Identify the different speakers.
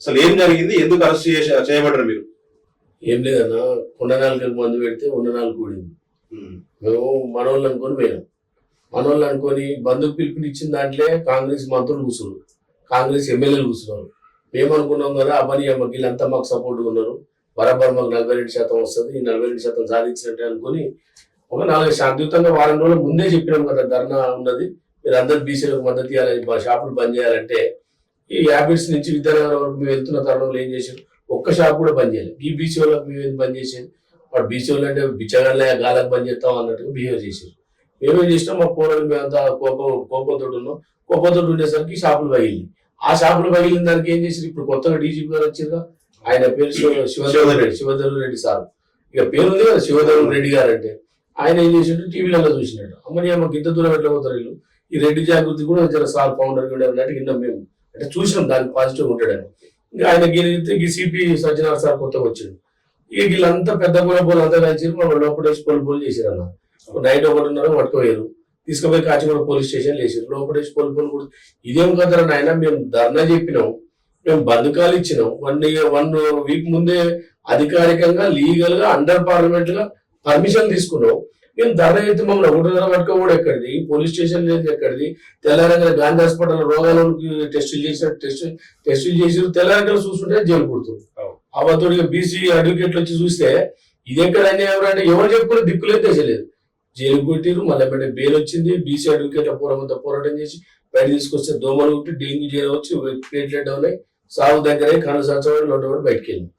Speaker 1: అసలు ఏం జరిగింది? ఎందుకు అరెస్ట్ చేయబడ్డారు మీరు?
Speaker 2: ఏం లేదన్న కొండ నాలుగు మందు పెడితే ఉన్న నాలుగు కూడింది మేము. మనోళ్ళు అనుకొని పోయినాం. మనోళ్ళు అనుకొని బంధుకు పిలుపునిచ్చిన దాంట్లో కాంగ్రెస్ మంత్రులు కూర్చున్నారు కాంగ్రెస్ ఎమ్మెల్యేలు కూర్చున్నారు మేము అనుకున్నాం కదా అబ్బని అమ్మకి వీళ్ళంతా మాకు సపోర్ట్గా ఉన్నారు. బరాబర్ మాకు నలభై రెండు శాతం వస్తుంది ఈ నలభై రెండు శాతం సాధించినట్టే అనుకుని ఒక నాలుగు శాంతియుతంగా వారం రోజుల ముందే చెప్పినాం కదా ధర్నా ఉన్నది. మీరు అందరు బీసీలకు మద్దతు ఇవ్వాలి మా షాపులు బంద్ చేయాలంటే ఈ హ్యాబిట్స్ నుంచి విద్యానగర్ వరకు మేము వెళ్తున్న తరుణంలో ఏం చేశారు? ఒక్క షాప్ కూడా బంద్ చేయాలి ఈ బీసీ వాళ్ళకి మేము ఏం బంద్ చేసేది వాడు బీసీ వాళ్ళు అంటే బిచ్చగాళ్ళే గాలకు బంద్ చేస్తాం అన్నట్టుగా బిహేవ్ చేశారు. మేమేం చేసినాం? మా పోరాడు మేమంతా కోపం కోపంతో ఉన్నాం కోపంతో ఉండేసరికి షాపులు పగిలి ఆ షాపులు పగిలిన దానికి ఏం చేశారు? ఇప్పుడు కొత్తగా డీజీపీ గారు వచ్చారుగా. ఆయన పేరు శివ- శివదేవ రెడ్డి శివదేవ రెడ్డి సార్. ఇక పేరు ఉంది కదా శివదేవ రెడ్డి గారు అంటే. ఆయన ఏం చేసిండు? టీవీలలో చూసినట్టు. అమ్మని అమ్మ గింత దూరం ఎట్లా పోతారు వీళ్ళు? ఈ రెడ్డి జాగృతి కూడా సార్ ఫౌండర్ కూడా ఉన్నట్టు విన్నాం మేము. అంటే చూసినాం దానికి పాజిటివ్ ఉంటాడని. ఇంకా ఆయన గెలిగితే ఈ సిపి సజ్జనార్ సార్ కొత్తగా వచ్చిండు. ఇక వీళ్ళంతా పెద్ద పూల పూలు అంతా కలిసి మన లోపల వేసి పోలు పోలు చేశారు అన్న. నైట్ ఒకటిన్నర పట్టుకోయారు తీసుకుపోయి కాచిగూడ పోలీస్ స్టేషన్ వేసారు లోపల వేసి పోలు పోలు కూడా ఇదేం కదరా నాయన మేము ధర్నా చెప్పినాం. మేము బంధకాలు ఇచ్చినాం. వన్ వన్ వీక్ ముందే అధికారికంగా లీగల్గా అండర్ పార్లమెంట్గా పర్మిషన్ తీసుకున్నాం. మేము ధర్నా అయితే మమ్మల్ని ఒకటిన్నర పట్టుకో కూడా ఎక్కడిది? పోలీస్ స్టేషన్ లేదు ఎక్కడిది? తెల్లారంగా గాంధీ హాస్పిటల్ రోగాలకు టెస్టులు చేసిన టెస్ట్ టెస్టులు చేసి తెల్లారంగా చూస్తుంటే జైలు
Speaker 1: అవును.
Speaker 2: అవతోడిగా బీసీ అడ్వకేట్లు వచ్చి చూస్తే ఇది ఎక్కడ అన్యాయం అంటే ఎవరు చెప్పుకునే దిక్కులేదు తెచ్చలేదు జైలు కొట్టిరు మళ్ళీ వెంటనే బెయిల్ వచ్చింది బీసీ అడ్వకేట్ల పూర్వమంతా పోరాటం చేసి బయట తీసుకొస్తే దోమలు కొట్టి డెంగ్యూ జ్వరం వచ్చి ప్లేట్లెట్ ఉన్నాయి. సాగు దగ్గర కళ్ళు సంచవాడు లోటు బయటకు వెళ్ళింది.